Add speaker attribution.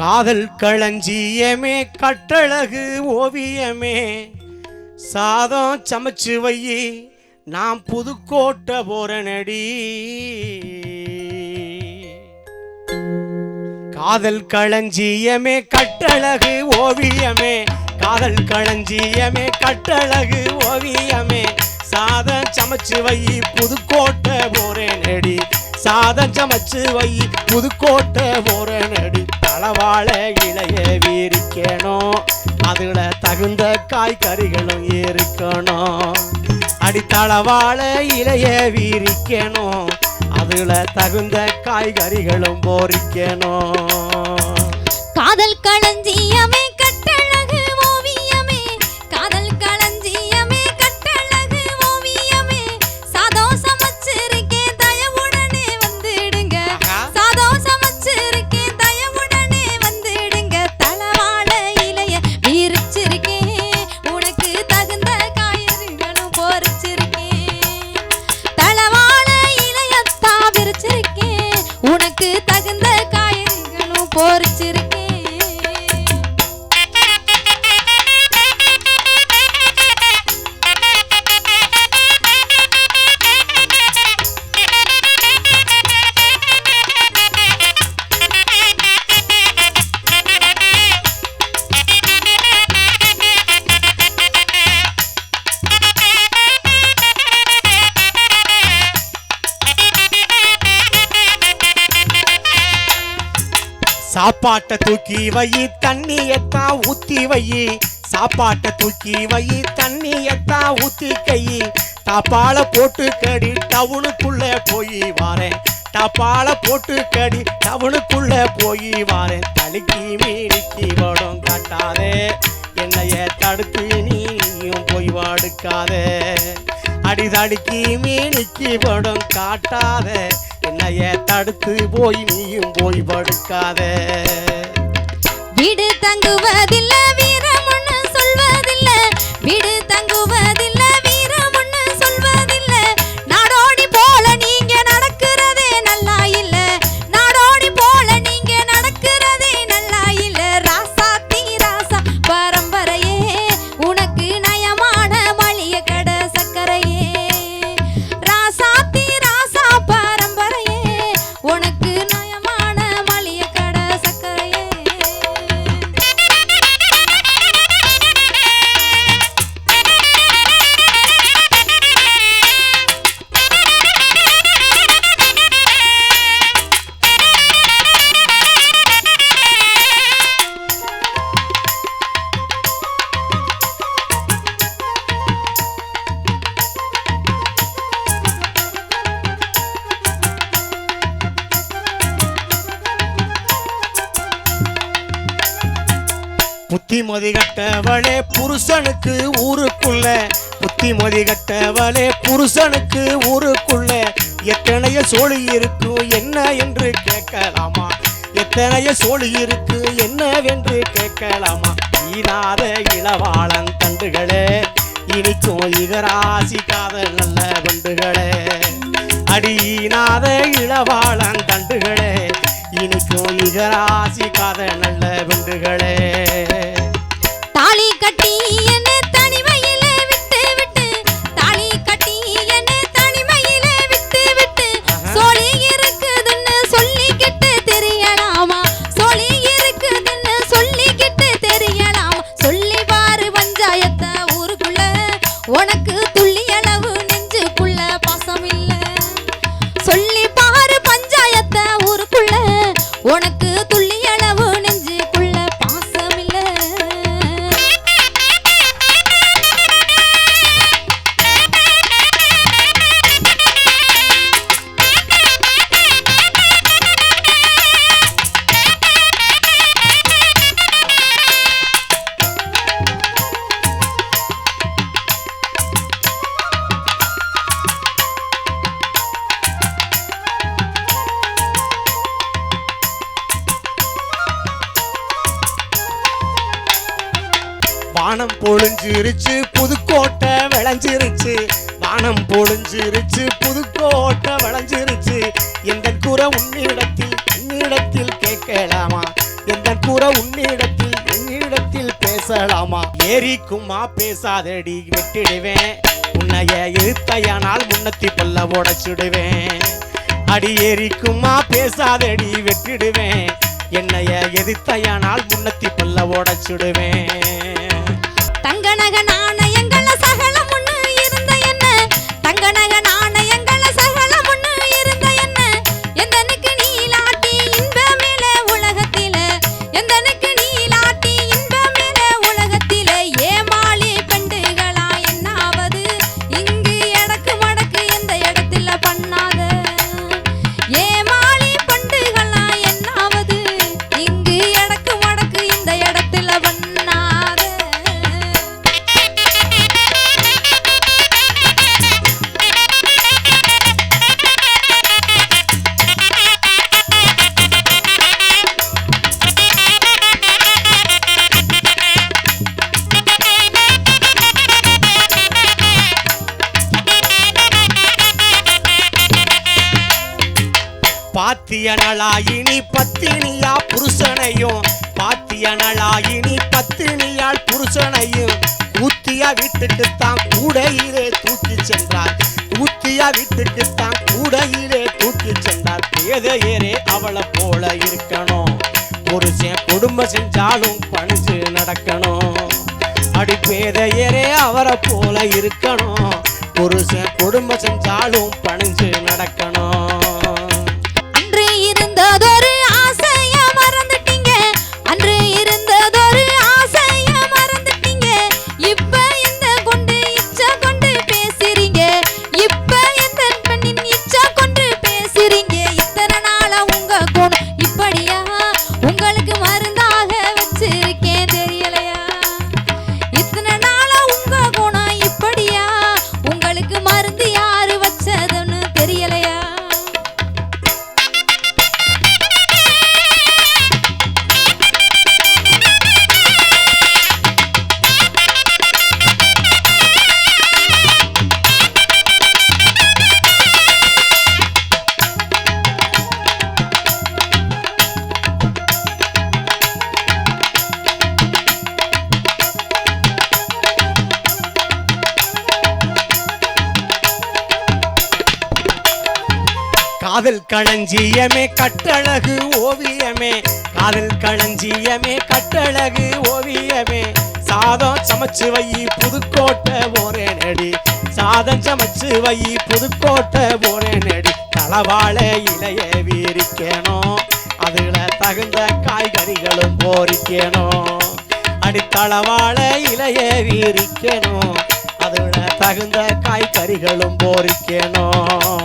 Speaker 1: காதல் களஞ்சியமே கட்டழகு ஓவியமே. சாதம் சமைச்சு வையி நான் புதுக்கோட்டை போறனடி. காதல் களஞ்சியமே கட்டழகு ஓவியமே. காதல் களஞ்சியமே கட்டழகு ஓவியமே. சாதம் சமைச்சு வையி புதுக்கோட்டை போறேனடி. சாதம் சமைச்சு வை புதுக்கோட்டை போறேனடி. தளவாழ இளைய வீரிக்கணும். அதில் தகுந்த காய்கறிகளும் இருக்கணும். அடித்தளவாழ இளைய வீரிக்கணும். அதில் தகுந்த காய்கறிகளும் போரிக்கணும்
Speaker 2: காதல் களஞ்சியமே காய்கறிகளும்
Speaker 1: சாப்பாட்டை தூக்கி வை தண்ணியத்தான் ஊத்தி வை. சாப்பாட்டை தூக்கி வை தண்ணியத்தான் ஊத்தி கை. தப்பால போட்டு கடி டவுனுக்குள்ள போய் வாரேன். தப்பால போட்டு கடி டவுனுக்குள்ள போய் வாரேன். தடுக்கி மீடிக்கி வடம் காட்டாதே. என்னைய தடுத்து நீயும் போய் வாடுக்காதே. அடிதடுக்கி மீனுக்கு படம் காட்டாத. என்னைய தடுத்து போய் நீயும் போய் படுக்காத
Speaker 2: வீடு தங்குவதில்ல வீரமுன்னு சொல்வதில்லை. வீடு தங்குவ
Speaker 1: புத்திமதி கட்டவளே புருஷனுக்கு ஊருக்குள்ள. புத்திமதி கட்டவளே புருஷனுக்கு ஊருக்குள்ள. எத்தனைய சோழி இருக்கு என்ன என்று கேட்கலாமா? எத்தனைய சோழி இருக்கு என்னவென்று கேட்கலாமா? ஈனாத இளவாளன் தண்டுகளே இனிக்கும் இகராசி காதல் நல்ல வண்டுகளே அடியினாத இளவாளன் தண்டுகளே இனிக்கும் இகராசி காதல் நல்ல வண்டுகளே பொழிஞ்சிருச்சு புதுக்கோட்டை விளைஞ்சிருச்சு. வானம் பொழிஞ்சிருச்சு புதுக்கோட்டை விளைஞ்சிருச்சு. எந்த குறை உன்னிடத்தில் உன்னிடத்தில் கேட்கலாமா? எந்த குற உன்னிடத்தில் என்னிடத்தில் பேசலாமா? ஏரிக்குமா பேசாதடி விட்டுடுவேன். உன்னைய எதிர்த்தையானால் முன்னத்தி பல்ல உடைச்சிடுவேன். அடி ஏரிக்குமா பேசாதடி வெட்டிடுவேன். என்னைய எதிர்த்தையானால் முன்னத்தி பல்ல உடைச்சிடுவேன். பாத்தியனளாயினி பத்தினியா புருஷனையும் பாத்தியனளாயினி பத்தினியால் புருஷனையும் கூத்தியா வீட்டுக்குத்தான் கூடையிலே தூக்கி சென்றார். கூத்தியா வீட்டுக்குத்தான் கூடையிலே தூக்கி சென்றார். பேதையரே அவளை போல இருக்கணும். புருஷன் குடும்பம் செஞ்சாலும் பணிஞ்சு நடக்கணும். அடி பேதையரே அவரை போல இருக்கணும். புருஷன் குடும்பம் செஞ்சாலும் பணிஞ்சு நடக்கணும். காதல் களஞ்சியமே கட்டழகு ஓவியமே. காதல் களஞ்சியமே கட்டழகு ஓவியமே. சாதம் சமைச்சு வை புதுக்கோட்டை போறேன் நடி. சாதம் சமைச்சு வை புதுக்கோட்டை போறேன் நடி. தளவாழ இலைய வீரிக்கணும் அதுல தகுந்த காய்கறிகளும் போரிக்கணும் அடித்தளவாழ இலைய வீரிக்கணும் அதுல தகுந்த காய்கறிகளும் போரிக்கணும்